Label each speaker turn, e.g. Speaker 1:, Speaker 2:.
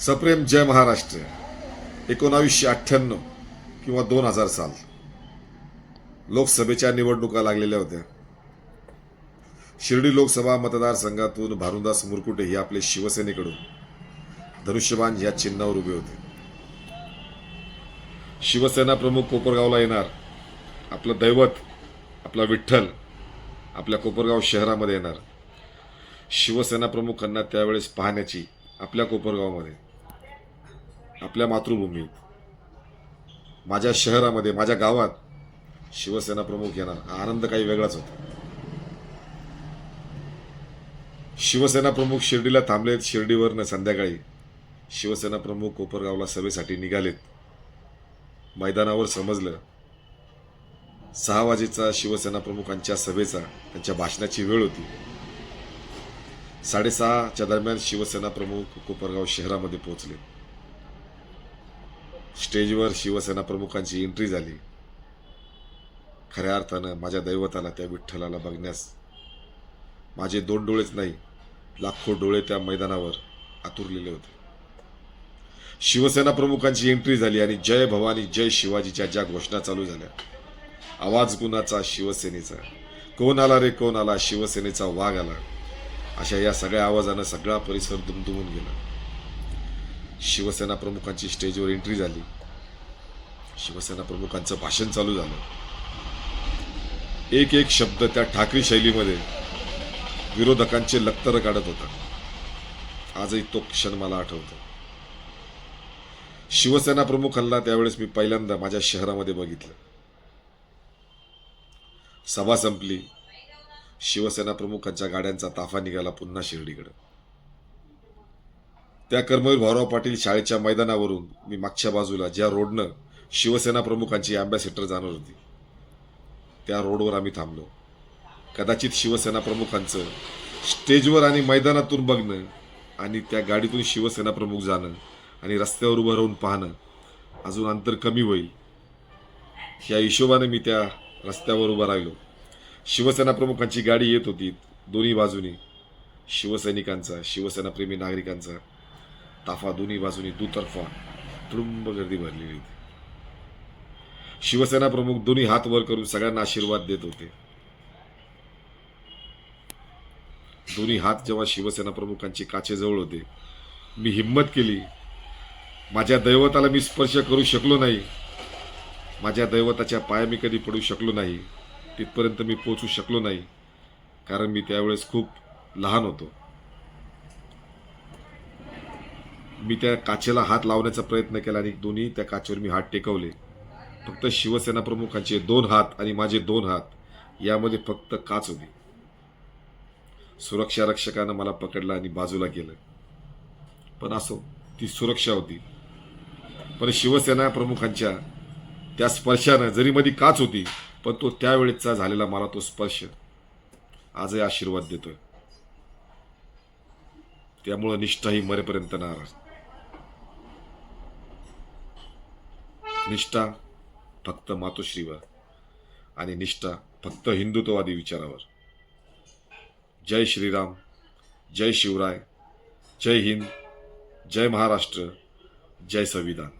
Speaker 1: सप्रेम जय महाराष्ट्र एकोणावीसशे अठ्ठ्याण्णव किंवा दोन हजार साल. लोकसभेच्या निवडणुका लागलेल्या होत्या. शिर्डी लोकसभा मतदारसंघातून भारुदास मुरकुटे हे आपले शिवसेनेकडून धनुष्यबाण या चिन्हावर उभे होते. शिवसेना प्रमुख कोपरगावला येणार आपलं दैवत आपला विठ्ठल आपल्या कोपरगाव शहरामध्ये येणार. शिवसेना प्रमुखांना त्यावेळेस पाहण्याची आपल्या कोपरगावमध्ये आपल्या मातृभूमीत माझ्या शहरामध्ये माझ्या गावात शिवसेना प्रमुख येणार. हा आनंद काही वेगळाच होता. शिवसेना प्रमुख शिर्डीला थांबलेत शिर्डीवरनं संध्याकाळी शिवसेना प्रमुख कोपरगावला सभेसाठी निघालेत. मैदानावर समजलं सहा वाजेचा शिवसेना प्रमुखांच्या सभेचा त्यांच्या भाषणाची वेळ होती. साडेसहाच्या दरम्यान शिवसेना प्रमुख कोपरगाव शहरामध्ये पोहोचले. स्टेजवर शिवसेना प्रमुखांची एंट्री झाली. खऱ्या अर्थानं माझ्या दैवताला त्या विठ्ठलाला बघण्यास माझे दोन डोळेच नाही लाखो डोळे त्या मैदानावर आतुरलेले होते. शिवसेना प्रमुखांची एंट्री झाली आणि जय भवानी जय शिवाजीच्या ज्या घोषणा चालू झाल्या आवाज कुणाचा? शिवसेनेचा. कोण आला रे कोण आला? शिवसेनेचा वाघ आला. अशा या सगळ्या आवाजानं सगळा परिसर दुमदुमून गेला. शिवसेना प्रमुखांची स्टेजवर एंट्री झाली. शिवसेना प्रमुखांचं भाषण चालू झालं. एक एक शब्द त्या ठाकरी शैलीमध्ये विरोधकांचे लक्तर काढत होता. आजही तो क्षण मला आठवतो. शिवसेना प्रमुखांना त्यावेळेस मी पहिल्यांदा माझ्या शहरामध्ये बघितलं. सभा संपली. शिवसेना प्रमुखांच्या गाड्यांचा ताफा निघाला पुन्हा शिर्डीकडे. त्या कर्मवीर भाऊराव पाटील शाळेच्या मैदानावरून मी मागच्या बाजूला ज्या रोडनं शिवसेना प्रमुखांची अँबॅसेडर जाणार होती त्या रोडवर आम्ही थांबलो. कदाचित शिवसेना प्रमुखांचं स्टेजवर आणि मैदानातून बघणं आणि त्या गाडीतून शिवसेना प्रमुख जाणं आणि रस्त्यावर उभं राहून पाहणं अजून अंतर कमी होईल. या हिशोबाने मी त्या रस्त्यावर उभा राहिलो. शिवसेना प्रमुखांची गाडी येत होती दोन्ही बाजूनी. शिवसैनिकांचा शिवसेनाप्रेमी नागरिकांचा. ताफा दोन्ही बाजूनी दुतर्फा तुडुंब गर्दी भरलेली होती. शिवसेना प्रमुख दोन्ही हात वर करून सगळ्यांना आशीर्वाद देत होते. दोन्ही हात जेव्हा शिवसेना प्रमुखांची काचेजवळ होते मी हिंमत केली. माझ्या दैवताला मी स्पर्श करू शकलो नाही. माझ्या दैवताच्या पाया मी कधी पडू शकलो नाही. तिथपर्यंत मी पोचू शकलो नाही कारण मी त्यावेळेस खूप लहान होतो. मी त्या काचेला हात लावण्याचा प्रयत्न केला आणि दोन्ही त्या काचेवर मी हात टेकवले. फक्त शिवसेना प्रमुखांचे दोन हात आणि माझे दोन हात यामध्ये फक्त काच होती. सुरक्षा रक्षकानं मला पकडलं आणि बाजूला गेलं पण असो ती सुरक्षा होती. पण शिवसेना प्रमुखांच्या त्या स्पर्शानं जरी मधी काच होती पण तो त्यावेळेचा झालेला मला तो स्पर्श आजही आशीर्वाद देतोय. त्यामुळं निष्ठा ही मरेपर्यंत नाराज. निष्ठा फक्त मातोश्रीवर आणि निष्ठा फक्त हिंदुत्ववादी विचारावर. जय श्रीराम जय शिवराय जय हिंद जय महाराष्ट्र जय संविधान.